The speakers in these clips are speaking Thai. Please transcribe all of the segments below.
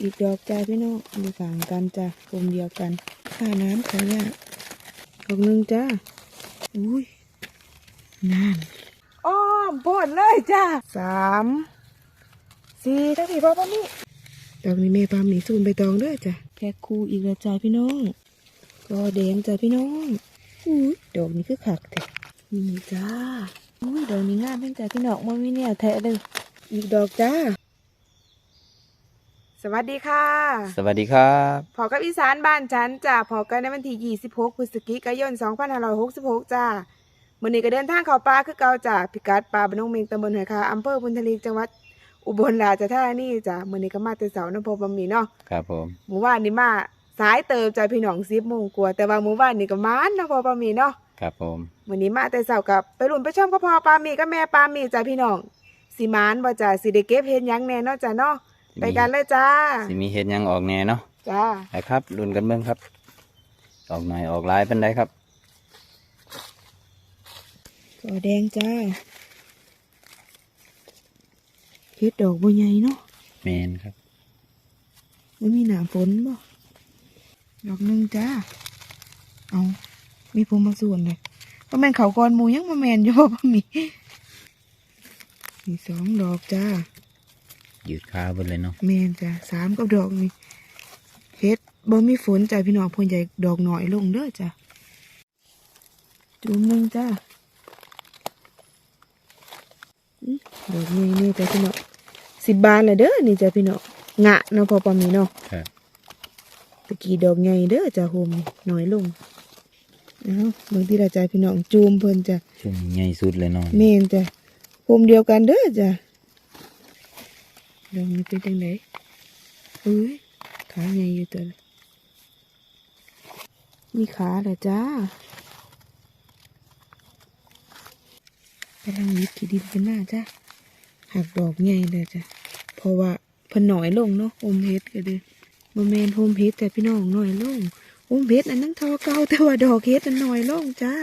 อีกดอกจ้าพี่น้องอยู่ฝั่งกันจ้ะกลมเดียวกันค่าน้ำเขาเนี่ยดอกหนึ่งจ้าอุ้ยนั่นอ้อมปนเลยจ้าสามสี่ถ้าพี่พ่อป้ามี่ดอกนี้แม่ปามนี่สูนไปตองด้อจ้ะแพ็คคู่อีกแล้วจ้าพี่น้องก็แดงจ้าพี่น้องอุ้ยดอกนี้คือขักแต่นี่จ้าอุ้ยดอกนี้งามเพิ่จ้าพี่น้องมันมีเนี่ยแทะเลยอีกดอกจ้า วัสดีค่ะสวัสดีครับพอกับอีสานบ้านฉันจ้าพอกันในวันที่26พฤศจิกายน2566จ้ามื่อนี้ก็เดินทางเข้าป่าคือเก่าจ้าพิกัดป่าบานงเมงตำบลหอยคาอำเภอพุนทลีจังหวัดอุบลราชธานีจ้ามื่อนี้ก็มาแต่เสาร์น้ำพอบะหมี่เนาะครับผมหมู่บ้านนี้มาสายเติมจ้าพี่น้องซิบโมงกว่าแต่ว่าหมู่บ้านนี้ก็มานน้ำพอบะหมี่เนาะครับผมมื่อนี้มาแต่เสาร์กับไปรุ่นไปชมก็พอปลาหมี่กับแม่ปลาหมี่จ้าพี่น้องสิมานบ่จ้าสิได้เก็บเฮ็ดหยังแน่เนาะจ้าเนาะ ไปกันเลยจ้าสิมีเห็ดหยังออกแน่เนาะจ้าไปครับรุ่นกันเบิ่งครับ ออกหน่อยออกหลายเป็นไดครับก็แดงจ้าเฮ็ดดอกบัวใหญ่เนาะแมนครับไม่มีหนาฝนบ่ดอกหนึ่งจ้าเอามีผมมาส่วนเลยก็แม่นเขากอนหมูยังมาแมนอยู่บ่พ่อมีมีสองดอกจ้าห ยืดขาเบนเลยเนาะแมนจ้าสามกับดอกนี่เฮ็ดบ่มีฝนจ้าพี่น้องเพิ่นใหญ่ดอกหน่อยลงเด้อจ้าจุ่มหนึ่งจ้าอื้อดอกนี้นี่จ้าพี่น้องสิบบาทละเด้อนี่จ้าพี่น้องงะเนาะพอปามีเนาะครับตะกี้ดอกใหญ่เด้อจ้าโฮมนี่น้อยลงเอ้าบางทีละจ้าพี่น้องจูมเพิ่นจ้ะช่วงนี้ใหญ่สุดเลยเนาะแม่นจ้ะโฮมเดียวกันเด้อจ้ะ ดอกนี้เป็นจังไดเอ้ยขาใหญ่อยู่ตัวมีขาเหรอจ้ากำลังยิบขี้ดินกันหน้าจ้ะหักดอกใหญ่เลยจ้ะเพราะว่าพนหน่อยลงเนาะโฮมเฮดก็เด้อบ่แมนโฮมเฮดแต่พี่น้องหน้อยลงโฮมเฮดอันนั้นทอเก่าแต่ว่าดอกเฮดอันน้อยลงจ้า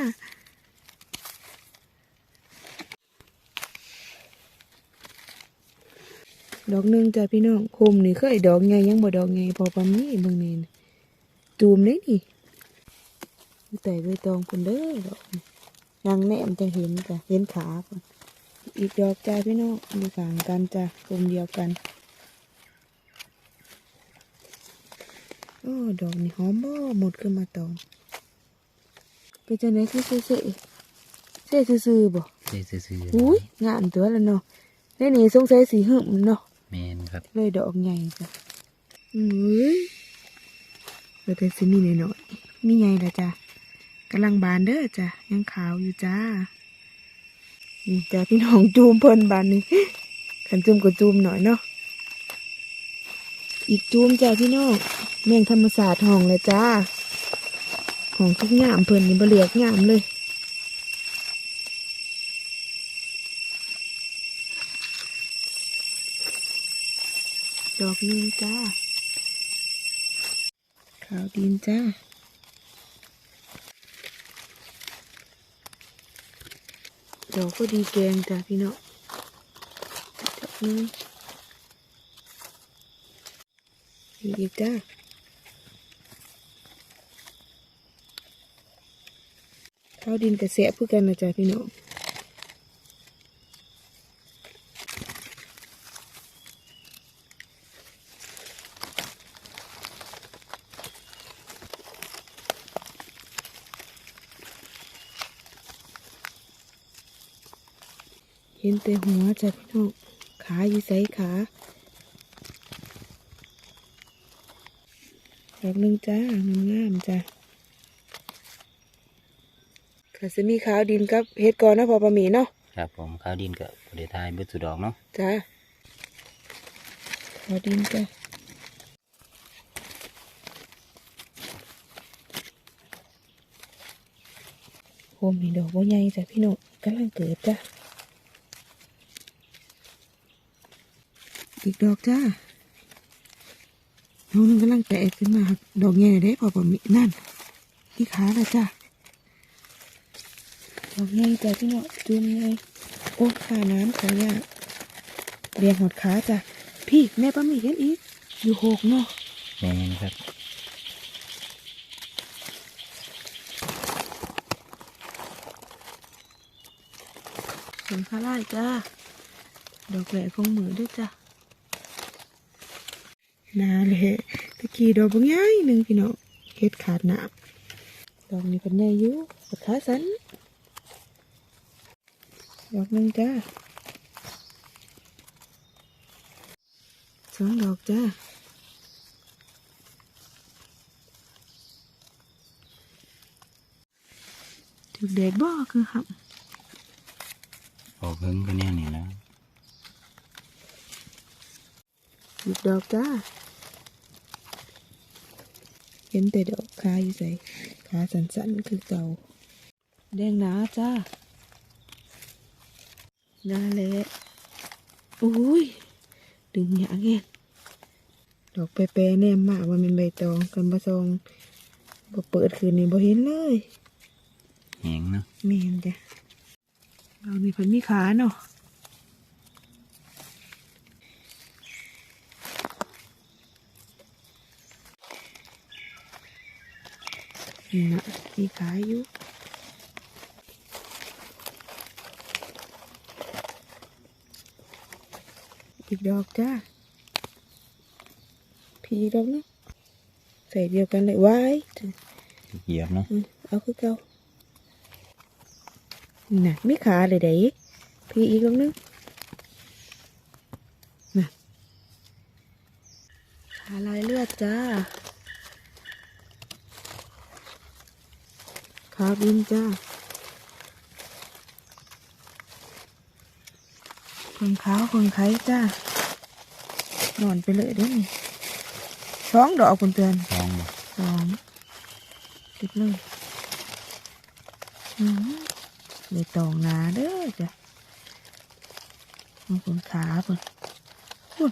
ดอกหนึงจ้ะพี่น้องโฮมนี่เคยดอกใหญ่ยังบ่ดอกใหญ่พอปานนี้เบิ่งนี่นะจูมเลยนี่อยู่แต่ใบตองพุ่นเด้อดอกนี่นางแนมจะเห็นจ้ะเห็นขาพุ่นอีกดอกจ้าพี่น้องอยู่ข้างกันจ้ะกลุ่มเดียวกันโอ้ดอกนี่หอมบ่หมดขึ้นมาตองเป็นจังไดคือเซ่เซ่เซ่ซื่อๆบ่เซ่ซื่ออุ้ยงามตัวแล้วเนาะในนี่สงสัยสีหึมเนาะ แมนครับ เลยดอกใหญ่จ้ะอุ้ยแล้วแต่สิมีหน่อยๆมีใหญ่ละจ้ะกำลังบานเด้อจ้ะยังขาวอยู่จ้านี่จ้ะพี่น้องจูมเพิ่นบานนี้ขันจูมก็จูมหน่อยเนาะอีกจูมจ้ะพี่น้องแมงธรรมศาสตร์ห้องเลยจ้าห้องทุกงามเพิ่นนี่บ่เหลียกงามเลย อกนึงจ้า ขาวดินจ้าดอกก็ดีแกงจ้าพี่น้องดอกนึงอีกจ้าข้าวดินกระเสะพื่อกันนะจ๊ะพี่น้อง แต่หัวจ้ะพี่น้องขาอยู่ใสขาดอกหนึ่งจ้างามๆจ้ะค่ะจะมีขาวดินกับเฮ็ดก่อนนะพอประมีเนาะครับผมข้าวดินกับบริทายเบิดสุดดอกเนาะจ้าขาวดินจ้ะโฮมนี่ดอกว่าใหญ่จ้ะพี่น้องกำลังเกิดจ้ะ อีกดอกจ้าน้องนึงกำลังแตกขึ้นมาครับดอกใหญ่ได้พอประมีนั่นที่ขาละจ้าดอกใหญ่จ้ะพี่น้องจุ่มใหญ่โอ้ขาน้ำเขาเนี่ยเรียงหดขาจ้ะพี่แม่ป้ามีเห็นอีกอยู่หกเนาะแม่นครับสวนข้าไล่จ้าดอกแหล่ของมือด้วยจ้ะ นาเลยตะกี้ดอกบางใหญ่หนึ่งพี่น้องเฮ็ดขาดหนามดอกนี้เป็นใหญ่อยู่ปัดขาสันดอกหนึ่งจ้าสองดอกจ้าถึกแดดบ่คือหับออกเพิ่งก็เนี่ยนี่แล้วหยุดดอกจ้า เห็นแต่ดอกขาอยู่ใส่ขาสันๆคือเก่า แดงหนาจ้าน่าเละอุ้ย ดึงหยางเงี้ยดอกแปรๆแนมมากว่าเป็นใบตองกันบะซองบ่เปิดคืนนี้บ่เห็นเลยแหงเนาะเมนจ้ะเรามีเพันมีขาเนาะ นี่นะมีขาอยู่อีกดอกจ้าพีดอกเนาะใส่เดียวกันเลยไว้เหยียบเนาะอืมเอาคือเก่าน่ะมีขาเลยเด้พี่อีกแล้วนึงน่ะขาลายเลือดจ้า ขาบินจ้าคนขาวคนไข้จ้านอนไปเลยเด้อนี่สองดอกคุณเตือนลองดูสองติดเลยอืมเลยตองหนาเด้อจ้ะมันคนขาเพิ่นพุ่น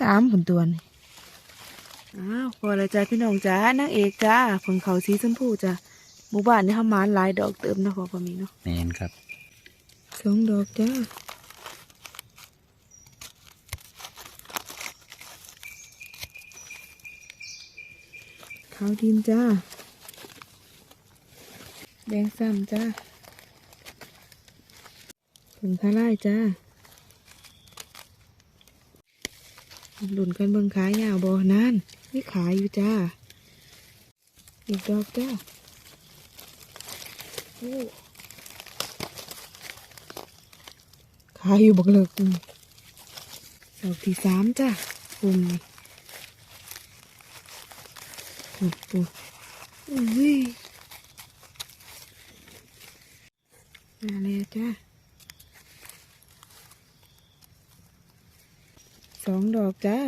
สามผนตัวนี่ อ้าวพอแล้วจ้าพี่น้องจ้านางเอกจ้าผลเขาสีชมพูจ้ะหมู่บ้านนี่ทำมานหลายดอกเติมนะพอพอมีเนาะแม่นครับสองดอกจ้าขาวดินจ้าแดงซ้ำจ้าผงคาไล่จ้า หลุนกันเบิ่งขายาวบ่นานนี่ขายอยู่จ้า อีกดอกจ้าขายอยู่บักเลิกนี่ดอกที่สามจ้ากลุ่มนี่ปุ๊บปุ๊บอุ้ยมาเลยจ้า องดอกจ้า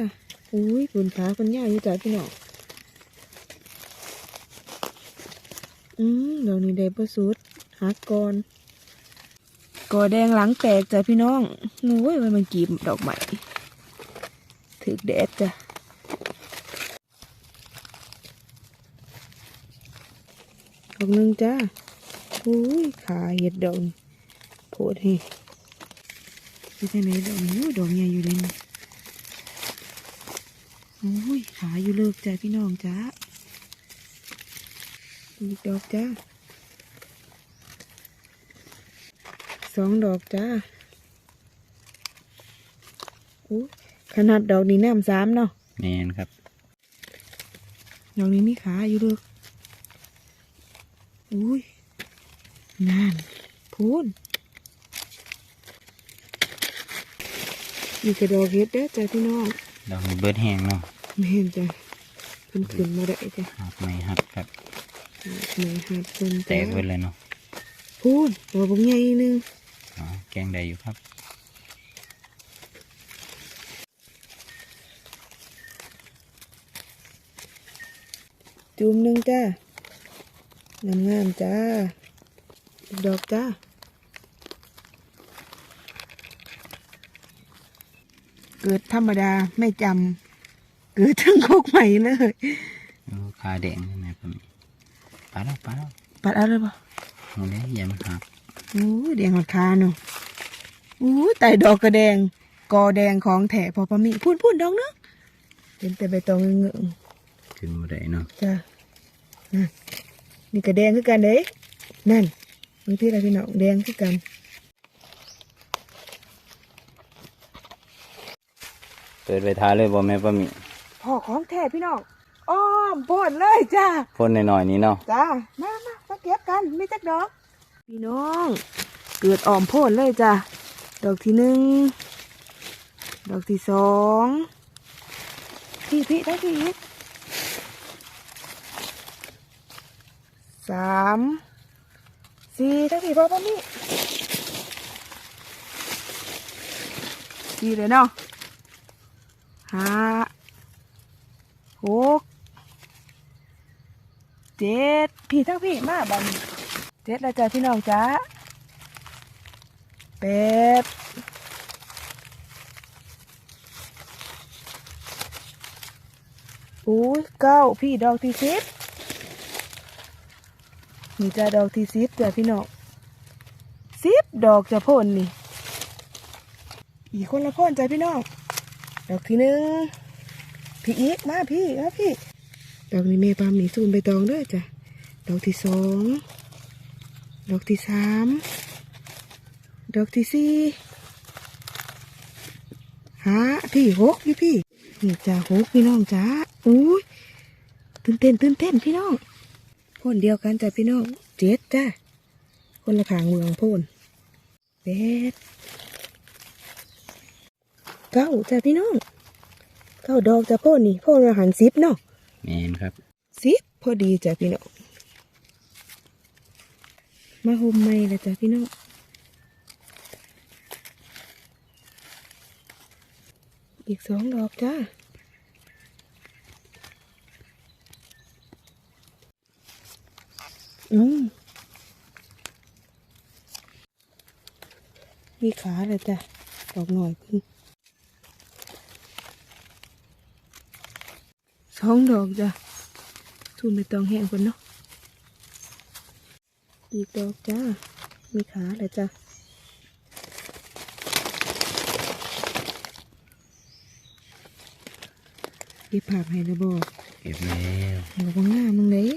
อุ้ยคุณขาคุณย่าอยู่จ้าพี่น้อง อืมดอกนี้ได้ประสุดหักก่อนกอแดงหลังแตกจ้ะพี่น้องนู้ยมันมันกีบดอกใหม่ถึกแดดจ้ะดอกหนึ่งจ้าอุ้ยขาเห็ดดอกนี่โพดให้ที่ไหนดอกนี้ดอกใหญ่อยู่เลยนี่ อุ้ยขาอยู่เลิกจ้าพี่น้องจ้าอีกดอกจ้าสองดอกจ้าอุ้ยขนาดดอกนี้น้ำสามเนาะแม่นครับ ดอกนี้มีขาอยู่เลิกอุ้ยนั่นพูนมีกระดอกเห็ดเด้อจ้ะพี่น้องดอกนี้เบิดแห้งเนาะ ไม่เห็นจ้ะเพิ่นขึ้นมาได้จ้ะหักไม่หักครับไม่หัดเพิ่นแตจ้ะกเบิดเลยเนาะพูนตัวบางใหญ่หนึงอ๋อแกงได้อยู่ครับจุ่มหนึ่งจ้างามงามๆจ้าอีกดอกจ้าเกิดธรรมดาไม่จำ เกิดทั้งโคกใหม่เลยโอ้ขาแดงใช่ไหมผมปลาแล้วปลาแล้วปัดเอาเลยปะเอาเลยอย่ามันหักอู้ยแดงหอดคาเนาะอู้ยไต่ดอกกระแดง กอแดงของแถพอปะมีพูดพูดดอกเนาะเป็นแต่ใบตองเงืองขึ้นมาได้เนาะๆจ้ะนั่นนี่ก็แดงคือกันเด้นั่นบางทีอะไรพี่น้องแดงคือกันเปิดไปทาเลยบ่แม่ป้ามี พ่อของแท้พี่น้องอ้อมโพดเลยจ้าพ่นหน่อยๆนี้เนาะจ้ามามามาเก็บกันไม่จักดอก พี่น้อง เกิดอ่อมโพดเลยจ้าดอกที่หนึ่งดอกที่สองพี่พี่ได้พี่อีกสามสี่ได้พี่พ่อป้ามี่สี่เลยเนาะห้า หกเจ็ดพี่ทั้งพี่มาบังเจ็ดแล้วจ้ะพี่น้องจ้าแปดอุ้ยเก้าพี่ดอกที่สิบนี่จ้ะดอกที่สิบจ้ะพี่น้องสิบดอกจะพ่นนี่ อีกคนละพ่นจ้ะพี่น้อง ดอกที่หนึ่ง พี่อีมาพี่มาพี่ดอกนี้แม่ปามนี่ซูนใบตองด้วยจ้ะดอกที่สองดอกที่สามดอกที่สี่หาพี่หกพี่พี่นี่จ้าหกพี่น้องจ้าอุ้ยตื่นเต้นตื่นเต้นพี่น้องพ่นเดียวกันจ้ะพี่น้องเจ็ดจ้าคนละขางเมืองพ่นแปดเก้าจ้ะพี่น้อง เก้าดอกจ้ะพ่นนี่พ่นอาหารซิปเนาะแม่นครับสิบพอดีจ้ะพี่น้องมาโฮมไม่ละจ้ะพี่น้องอีกสองดอกจ้าอืมมีขาเลยจ้ะดอกหน่อยพึ่ง สองดอกจ้ะทุนไปตองแห้งคนเนาะอีกดอกจ้า มีขาเลยจ้าดีผักให้ระบอกเก็บแล้วให้ระบอกงามมึงเลย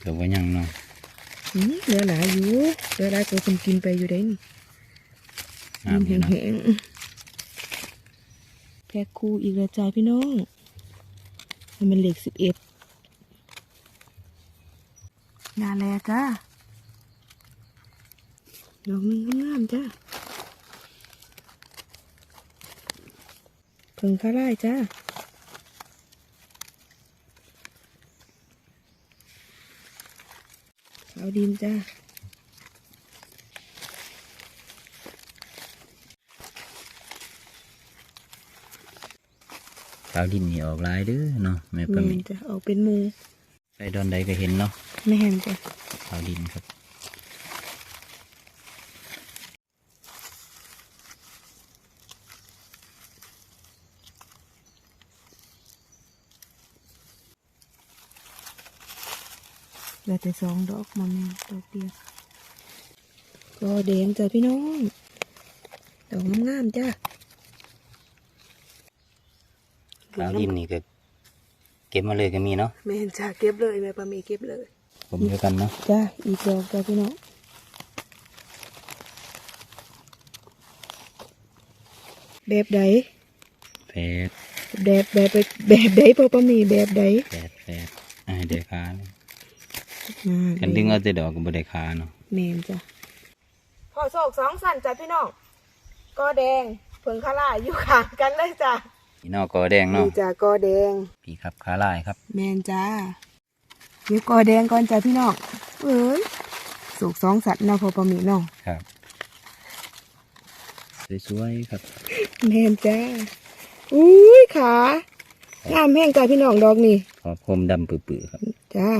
เกือบว่ายังเนาะอืมเหลือหลายอยู่เหลือหลายตัวคนกินไปอยู่ได้นี่งามอกิยู่นเนาะแห้งๆแพ็คคู่อีกแล้วจ้าพี่น้องให้มันเหล็กสิบเอ็ดนาแลจ้าดอกหนึงงามจ้าเพิ่งข้าไล่จ้าขาวดินจ้า ขาวดินนี่ออกลายเด้อเนาะแม่ป้าแม่มีนจะออกเป็นหมูไปดอนใดก็เห็นเนาะแม่เห็นจ้ะขาวดินครับเหลือแต่สองดอกมาแม่นดอกเดียวก็แดงจ้ะพี่น้องดอกงามๆจ้า ขาวดินนี่ก็เก็บมาเลยก็มีเนาะแม่นจ้าเก็บเลยแม่ปามีเก็บเลย ผมเดียวกันเนาะจ้าอีกดอกจ้าพี่น้องแบบใดแปดแบบแบบไปแบบใดพอปามีแบบใดแปดแปดอ่าเดี๋ยวขาเนาะอ่ากันดึงเอาแต่ดอกก็บ่ได้ขาเนาะแม่นจ้ะพ่อโศกสองสันจ้ะพี่น้องก็แดงเพิงคาร่าอยู่ข้างกันเลยจ้ะ พี่นอกกอแดงเนาะนี่จ้ะก็แดง พี่ครับขาลายครับ แมนจ้าเดี๋ยวกอแดงก่อนจ้ะพี่น้องเอ้ยสุกสองสัตว์เนาะพอประมีเนาะครับสวยๆครับ แมนจ้าอุ้ยขางามแห้งจ้ะพี่น้องดอกนี่ขอบผมดำปื้อๆครับ จ้า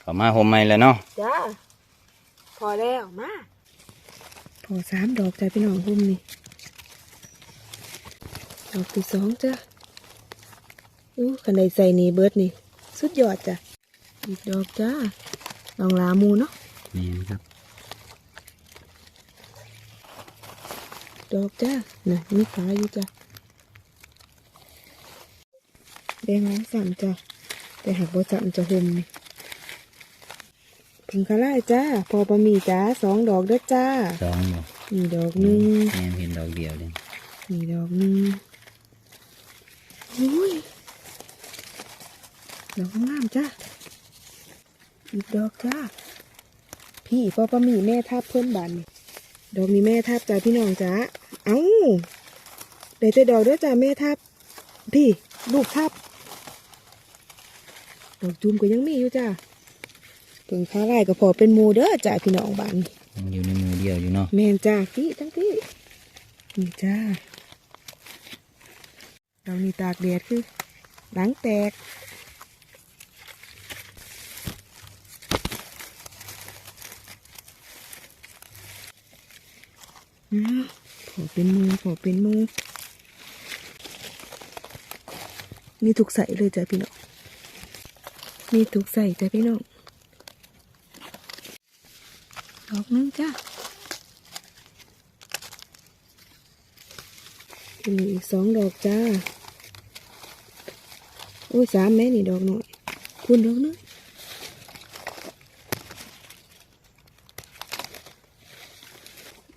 เขอมาผมใหม่แล้วเนาะจ้าพอแล้วมาพอสามดอกจ้ะพี่น้องหุ้มนี่ ดอกที่สองจ้ะอู้ขันใดใส่นี่เบิร์ดนี่ สุดยอดจ้ะ อีกดอกจ้าดองลามูเนาะนี่ครับ ดอกจ้าน่ะมีขาอยู่จ้ะแดงล้างสั่นจ้ะ แต่หากบ่สั่นจะห่มนี่ถึงคาไล่จ้า พอประมีจ้าสองดอกเด้อจ้าสองบ่นี่ดอกหนึ่งแม่เห็นดอกเดียวเลยนี่ดอกหนึ่ง อุ้ยดอกงามจ้าอีกดอกจ้าพี่พอประมีแม่ทับเพิ่นบานนี่ดอกนี้แม่ทับจ้าพี่น้องจ้าเอ้าได้แต่ดอกเด้อจ้าแม่ทับ พี่ลูกทับดอกจุ่มก็ยังมีอยู่จ้าเพิ่งค้าไร่ก็พอเป็นหมูเด้อจ้าพี่น้องบานนี่ยังอยู่ในมือเดียวอยู่เนาะแมนจ้าพี่ทั้งพี่นี่จ้า เรานี่ตากแดดคือหลังแตกขอเป็นมือขอเป็นมือมีทุกใส่เลยจ้ะพี่น้อง มีทุกใส่จ้ะพี่น้อง ดอกนึงจ้ะามีอีกสองดอกจ้า โอ้ยสามแม่นี่ดอกหน่อยคุณดอกหนึง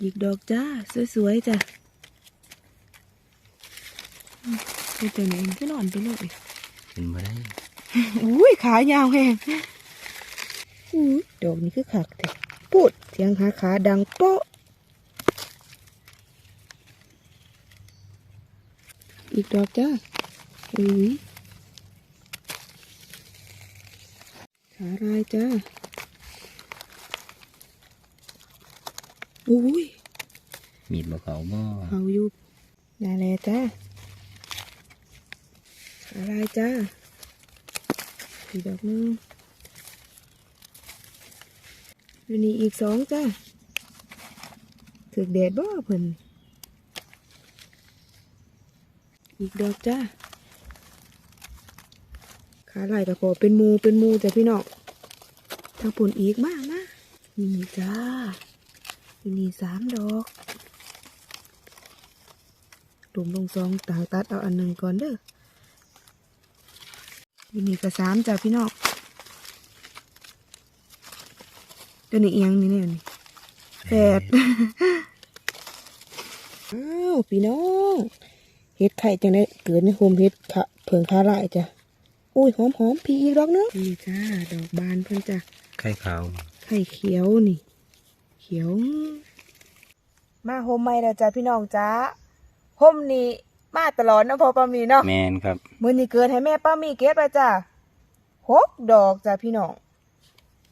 อีกดอกจ้า สวยๆจ้ะอืมไปเจอไหนก็นอนไปเลยเห็นบ่ได้อุ้ยขายาวแฮงอุ้ยดอกนี้คือขักแต่พูดเสียงขาขาดังโป๊ะ อีกดอกจ้าอุ้ยขาลายจ้าอุ้ยมีดบ่เขาบ่เขาอยู่นาแลจ้าขาลายจ้าอีกดอกหนึงอยู่นี่อีกสองจ้าถึกแดดบ่เพิ่น อีกดอกจ้าขาไหลกับพอเป็นมูเป็นมูจ้ะพี่น้องทางผลอีกมากนะนี่จ้าอยู่นี่สามดอกตุ่มลงซองตางตัดเอาอันหนึ่งก่อนเด้ออยู่นี่ก็สามจ้ะพี่น้องตัวนี้เอียงนี่เนี่ยนี่แปดอ้าวพี่น้อง เห็ดไข่จังได้เกิดในโฮมเห็ดขะเผิงคาหลายจ้ะอุ้ยหอมหอมพี่อีกดอกนึงนี่จ้าดอกบานเพิ่นจ้ะไข่ขาวไข่เขียวนี่ เขียว มาโฮมใหม่แล้วจ้ะพี่น้องจ้าโฮมนี่มาตลอดนะพอป้ามีเนาะแมนครับมื้อนี้เกิดให้แม่ป้ามีเก็บแล้วจ้ะหกดอกจ้ะพี่น้อง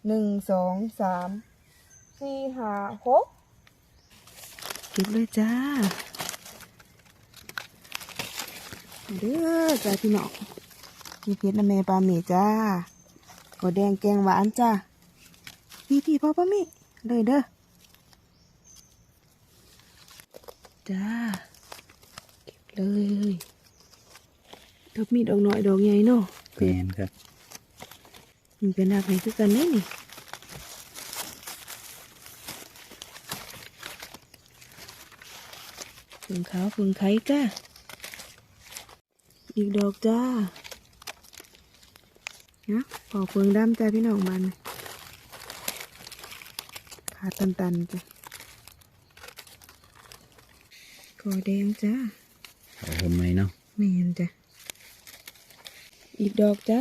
หนึ่งสองสามสี่ห้าหกเก็บเลยจ้า เด้อจ้าพี่น้องมีเพชรนะแม่ปลาหมีจ้าก็แดงแกงหวานจ้าพี่พี่พ่อปลาหมีเลยเด้อจ้าเก็บเลยดอกมีดอกน้อยดอกใหญ่เนาะแมนครับมันเป็นหนักไหนคือกันได้นี่ฝึงขาวฝึงไข่จ้า อีกดอกจ้านะปอกเฟืองดำจ้าพี่น้องมันขาตันตันๆจ้ะกอแดงจ้าเอาผมไหมเนาะแม่นจ้ะอีกดอกจ้า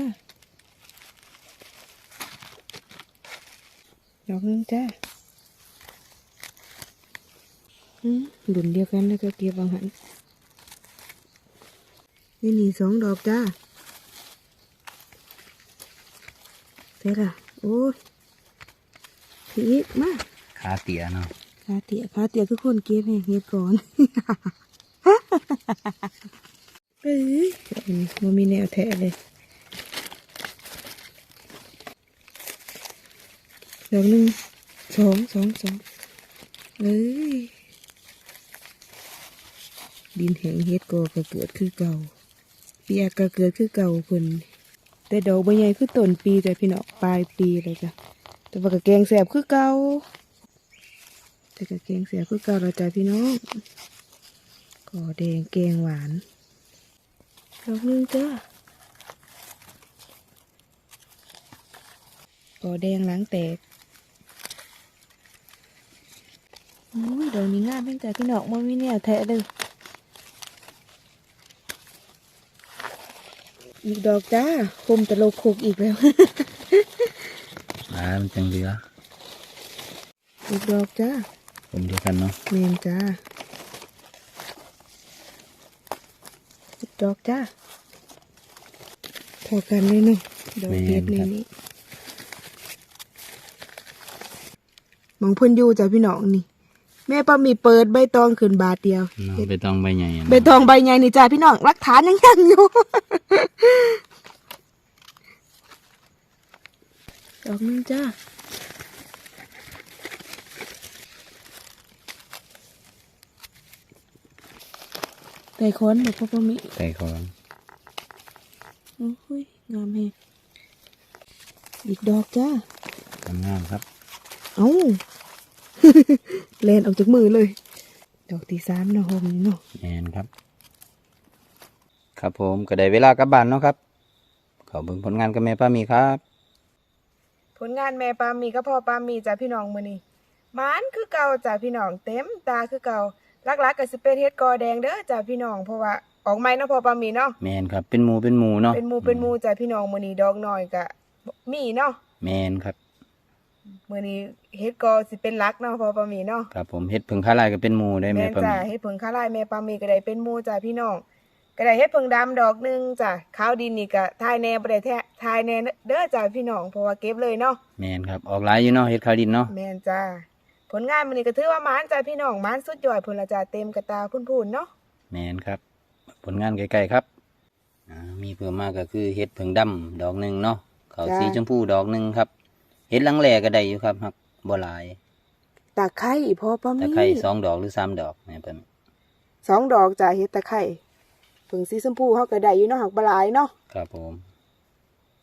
ดอกหนึงจ้าอืมหลุนเดียวกันแล้วก็เก็บวางหัน นี่นี่สองดอกจ้าเสร็จละโอ้ยพี่อีกมาขาเตียเนาะขาเตียขาเตียคือคนเก็บให้เฮ็ดก่อนเอ้ยมันมีแนวแทะเลยดอกหนึ่งสองสองสองเอ้ยดินแห้งเฮ็ดก็ก็เกิดคือเก่าเปียกก็เกิดคือเก่าคนแต่ดอกใบใหญ่คือต้นปีแต่พี่น้องปลายปีเลยจ้ะแต่ว่าก็แกงแสบคือเก่าแต่ก็แกงแสบคือเก่าแล้วจ้ะพี่น้องก่อแดงแกงหวานดอกนึงจ้าก่อแดงหลังแตกอุ้ยดอกนี้งามแม่งจ้ะพี่น้องมันมีเนี่ยแทะเลย อีกดอกจ้าคมตะโลกโคกอีกแล้วอ่ามันจังเหลืออีกดอกจ้าผมเดียวกันเนาะเมนจ้าอีกดอกจ้าพอกันเลยเนาะดอกเพชรในนี้มองเพิ่นอยู่จ้ะพี่น้องนี่ แม่ป้ามีเปิดใบตองขึ้นบาทเดียวเนาะใบตองใบใหญ่อะใบตองใบใหญ่นี่จ้าพี่น้องรักฐานยังยังอยู่ ดอกหนึงจ้าไก่ค้อนแบบพ่อป้ามีใส่ของโอ้ยงามแฮะอีกดอกจ้างามๆครับ เอ้าเลนออกจากมือเลย ดอกที่สามเนาะโฮมนี่เนาะแมนครับ ครับผมก็ได้เวลากลับบ้านเนาะครับขอเบิ่งผลงานกับแม่ป้ามีครับ ผลงานแม่ปามีก็พ่อปามีจ้ะพี่น้องมื้อนี้มานคือเก่าจ้ะพี่น้องเต็มตาคือเก่าลักๆก็สิเป็นเฮ็ดกอแดงเด้อจ้ะพี่น้องเพราะว่าออกใหม่เนาะพ่อปามีเนาะแมนครับเป็นหมูเป็นหมูเนาะเป็นหมูเป็นหมูจ้ะพี่น้องมื้อนี้ดอกน้อยก็มีเนาะแมนครับมื้อนี้เฮ็ดกอสิเป็นหลักเนาะพ่อปามีเนาะครับผมเฮ็ดผึ่งข้าลายก็เป็นหมูได้แม่แม่นป้าจ้ะมีเฮ็ดเพิงข้าลายแม่ปามีก็ได้เป็นหมู่จ้ะพี่น้อง ก็ได้เฮ็ดเพิงดำดอกหนึงจ้ะขาวดินนี่ก็ทายแหน่บ่ได้แท้ทายแหน่เด้อจ้ะพี่น้องเพราะว่าเก็บเลยเนาะแมนครับออกหลายอยู่เนาะเฮ็ดข้าวดินเนาะแม่นจ้ะผลงานมื้อนี้ก็ถือว่าหมานจ้ะพี่น้องหมานสุดยอดพุ่นละจ้ะเต็มกระตาพุ่นๆเนาะแมนครับ ผลงานใกล้ๆครับอ่ามีเพิ่มมากก็คือเฮ็ดผึ่งดำดอกหนึ่งเนาะเขาวสีชมพูดอกหนึ่งครับเฮ็ดหลังแหล่ก็ได้อยู่ครับครับบ่หลายตะไคร้พอปามีตะไคร้สองดอกหรือสามดอกแม่เพิ่นสองดอกจ้ะเฮ็ดตะไคร้ เพิ่งสีชมพูเฮาก็ได้อยู่เนาะหักบ่หลายเนาะครับผม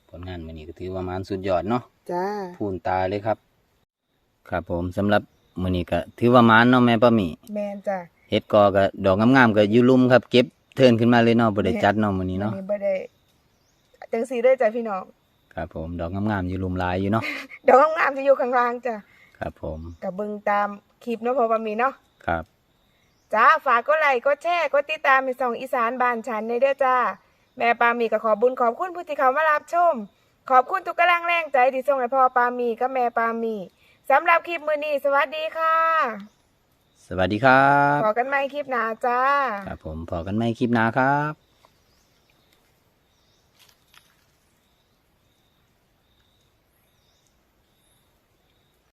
ผลงานมื้อนี้ก็ถือว่ามันสุดยอดเนาะจ้าพูนตาเลยครับ ครับผมสำหรับมื้อนี้ก็ถือว่ามันเนาะแม่ป้าหมีแม่นจ้ะเฮ็ดกอก็ดอกงามๆก็อยู่ลุ่มครับ เก็บเทิร์นขึ้นมาเลยเนาะบ่ได้จัดเนาะมื้อนี้เนาะอับ่ได้จังสีเลยจ้ะพี่น้องครับผมดอกงามๆอยู่ลุ่มหลายอยู่เนาะดอกงามๆจะอยู่ข้างล่างจ้ะครับผมกับเบิ่งตามคลิปเนาะพอปามีเนาะครับ จ้าฝากกดไลค์กดแชร์กดติดตามในสองอีสานบ้านฉันในเด้อจ้า แม่ปามีก็ขอบุญขอบคุณผู้ที่เขามารับชม ขอบคุณทุกกำลังแรงใจที่ส่งให้พ่อปามีกับแม่ปามีสำหรับคลิปมือนี้สวัสดีค่ะสวัสดีครับ พอกันใหม่คลิปหน้าจ้า ครับผมพอกันใหม่คลิปหน้าครับ